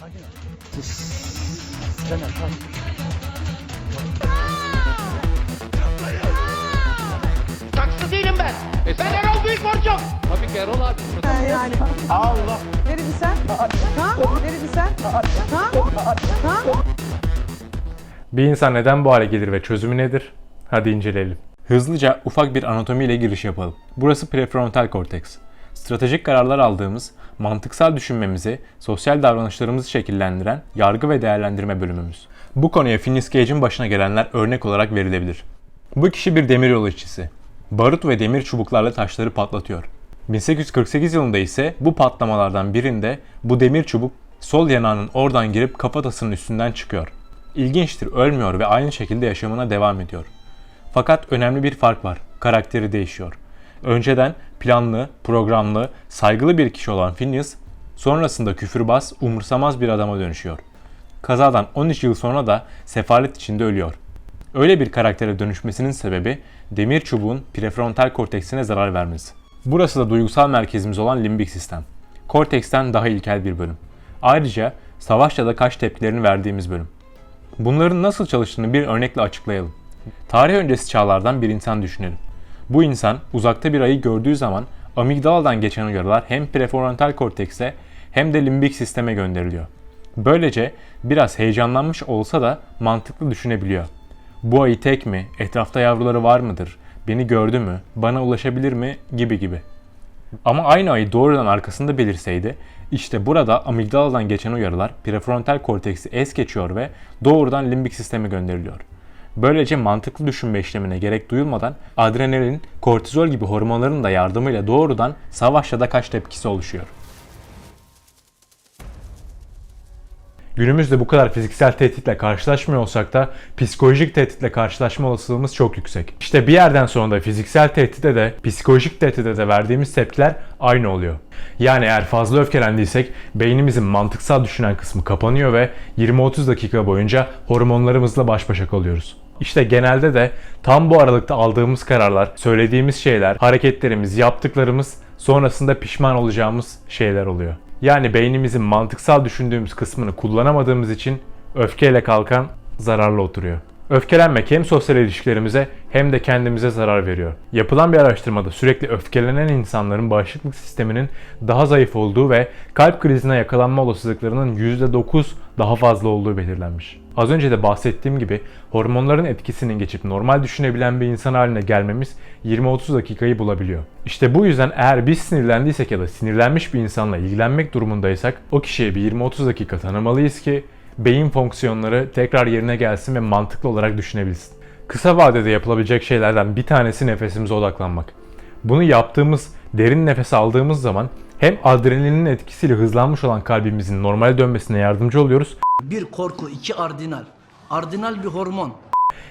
Sakin ol. Caner kalk. Saksı değilim ben. Ben Erol Büyük Borcuk. Tabii ki Erol abi. Yani. Allah. Neredin sen? Ha? Neredin sen? Ha? Ha? Bir insan neden bu hale gelir ve çözümü nedir? Hadi inceleyelim. Hızlıca ufak bir anatomiyle giriş yapalım. Burası prefrontal korteks. Stratejik kararlar aldığımız, mantıksal düşünmemizi, sosyal davranışlarımızı şekillendiren yargı ve değerlendirme bölümümüz. Bu konuya Phineas Gage'in başına gelenler örnek olarak verilebilir. Bu kişi bir demiryolu işçisi. Barut ve demir çubuklarla taşları patlatıyor. 1848 yılında ise bu patlamalardan birinde bu demir çubuk sol yanağının oradan girip kafatasının üstünden çıkıyor. İlginçtir ölmüyor ve aynı şekilde yaşamına devam ediyor. Fakat önemli bir fark var. Karakteri değişiyor. Önceden planlı, programlı, saygılı bir kişi olan Phineas sonrasında küfürbaz, umursamaz bir adama dönüşüyor. Kazadan 13 yıl sonra da sefalet içinde ölüyor. Öyle bir karaktere dönüşmesinin sebebi demir çubuğun prefrontal korteksine zarar vermesi. Burası da duygusal merkezimiz olan limbik sistem. Korteksten daha ilkel bir bölüm. Ayrıca savaş ya da kaç tepkilerini verdiğimiz bölüm. Bunların nasıl çalıştığını bir örnekle açıklayalım. Tarih öncesi çağlardan bir insan düşünelim. Bu insan uzakta bir ayı gördüğü zaman amigdaladan geçen uyarılar hem prefrontal kortekse hem de limbik sisteme gönderiliyor. Böylece biraz heyecanlanmış olsa da mantıklı düşünebiliyor. Bu ayı tek mi? Etrafta yavruları var mıdır? Beni gördü mü? Bana ulaşabilir mi? Gibi gibi. Ama aynı ayı doğrudan arkasında belirseydi, işte burada amigdaladan geçen uyarılar prefrontal korteksi es geçiyor ve doğrudan limbik sisteme gönderiliyor. Böylece mantıklı düşünme işlemine gerek duyulmadan adrenalin, kortizol gibi hormonların da yardımıyla doğrudan savaş ya da kaç tepkisi oluşuyor. Günümüzde bu kadar fiziksel tehditle karşılaşmıyor olsak da psikolojik tehditle karşılaşma olasılığımız çok yüksek. İşte bir yerden sonra da fiziksel tehdide de psikolojik tehdide de verdiğimiz tepkiler aynı oluyor. Yani eğer fazla öfkelendiysek beynimizin mantıksal düşünen kısmı kapanıyor ve 20-30 dakika boyunca hormonlarımızla baş başa kalıyoruz. İşte genelde de tam bu aralıkta aldığımız kararlar, söylediğimiz şeyler, hareketlerimiz, yaptıklarımız sonrasında pişman olacağımız şeyler oluyor. Yani beynimizin mantıksal düşündüğümüz kısmını kullanamadığımız için öfkeyle kalkan zararlı oturuyor. Öfkelenmek hem sosyal ilişkilerimize hem de kendimize zarar veriyor. Yapılan bir araştırmada sürekli öfkelenen insanların bağışıklık sisteminin daha zayıf olduğu ve kalp krizine yakalanma olasılıklarının %9 daha fazla olduğu belirlenmiş. Az önce de bahsettiğim gibi hormonların etkisinin geçip normal düşünebilen bir insan haline gelmemiz 20-30 dakikayı bulabiliyor. İşte bu yüzden eğer biz sinirlendiysek ya da sinirlenmiş bir insanla ilgilenmek durumundaysak o kişiye bir 20-30 dakika tanımalıyız ki beyin fonksiyonları tekrar yerine gelsin ve mantıklı olarak düşünebilsin. Kısa vadede yapılabilecek şeylerden bir tanesi nefesimize odaklanmak. Bunu yaptığımız, derin nefes aldığımız zaman hem adrenalinin etkisiyle hızlanmış olan kalbimizin normale dönmesine yardımcı oluyoruz Bir korku, iki ardinal. Ardinal bir hormon.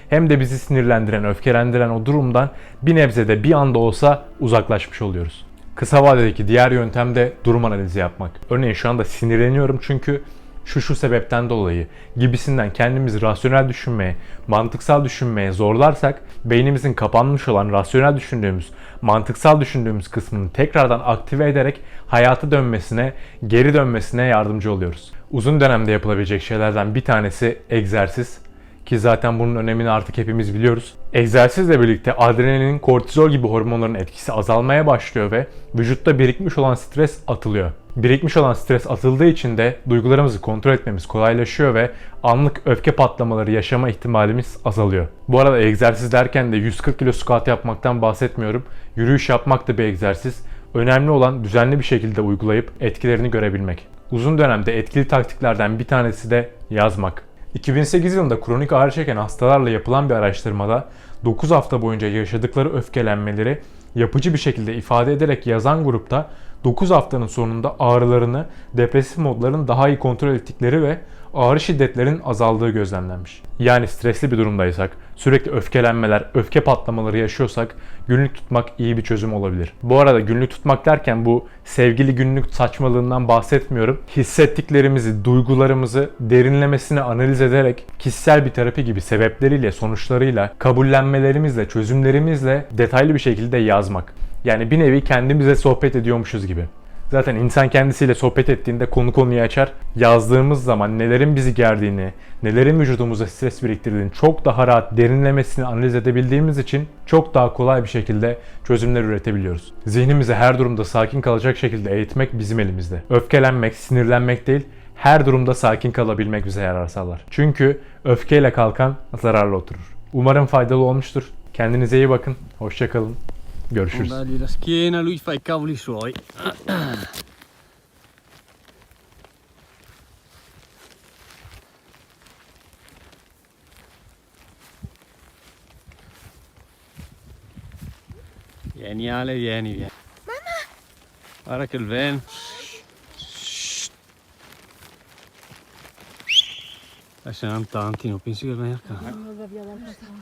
hem de bizi sinirlendiren, öfkelendiren o durumdan bir nebzede bir anda olsa uzaklaşmış oluyoruz. Kısa vadedeki diğer yöntem de durum analizi yapmak. Örneğin şu anda sinirleniyorum çünkü şu şu sebepten dolayı gibisinden kendimizi rasyonel düşünmeye, mantıksal düşünmeye zorlarsak beynimizin kapanmış olan rasyonel düşündüğümüz, mantıksal düşündüğümüz kısmını tekrardan aktive ederek hayata dönmesine, geri dönmesine yardımcı oluyoruz. Uzun dönemde yapılabilecek şeylerden bir tanesi egzersiz ki zaten bunun önemini artık hepimiz biliyoruz. Egzersizle birlikte adrenalin, kortizol gibi hormonların etkisi azalmaya başlıyor ve vücutta birikmiş olan stres atılıyor. Birikmiş olan stres atıldığı için de duygularımızı kontrol etmemiz kolaylaşıyor ve anlık öfke patlamaları yaşama ihtimalimiz azalıyor. Bu arada egzersiz derken de 140 kilo squat yapmaktan bahsetmiyorum. Yürüyüş yapmak da bir egzersiz. Önemli olan düzenli bir şekilde uygulayıp etkilerini görebilmek. Uzun dönemde etkili taktiklerden bir tanesi de yazmak. 2008 yılında kronik ağrı çeken hastalarla yapılan bir araştırmada 9 hafta boyunca yaşadıkları öfkelenmeleri yapıcı bir şekilde ifade ederek yazan grupta 9 haftanın sonunda ağrılarını, depresif modların daha iyi kontrol ettikleri ve ağrı şiddetlerinin azaldığı gözlemlenmiş. Yani stresli bir durumdaysak, sürekli öfkelenmeler, öfke patlamaları yaşıyorsak günlük tutmak iyi bir çözüm olabilir. Bu arada günlük tutmak derken bu sevgili günlük saçmalığından bahsetmiyorum. Hissettiklerimizi, duygularımızı derinlemesine analiz ederek kişisel bir terapi gibi sebepleriyle, sonuçlarıyla, kabullenmelerimizle, çözümlerimizle detaylı bir şekilde yazmak. Yani bir nevi kendimize sohbet ediyormuşuz gibi. Zaten insan kendisiyle sohbet ettiğinde konu konuyu açar. Yazdığımız zaman nelerin bizi gerdiğini, nelerin vücudumuza stres biriktirdiğini çok daha rahat derinlemesine analiz edebildiğimiz için çok daha kolay bir şekilde çözümler üretebiliyoruz. Zihnimizi her durumda sakin kalacak şekilde eğitmek bizim elimizde. Öfkelenmek, sinirlenmek değil, her durumda sakin kalabilmek bize yarar sağlar. Çünkü öfkeyle kalkan zararlı oturur. Umarım faydalı olmuştur. Kendinize iyi bakın. Hoşçakalın. Görüşürüz. Dagli la schiena, lui fa i cavoli suoi. Vieni Ale, vieni, vieni. Mamma! Guarda che il vento. Adesso erano tanti, non pensi che venga a casa.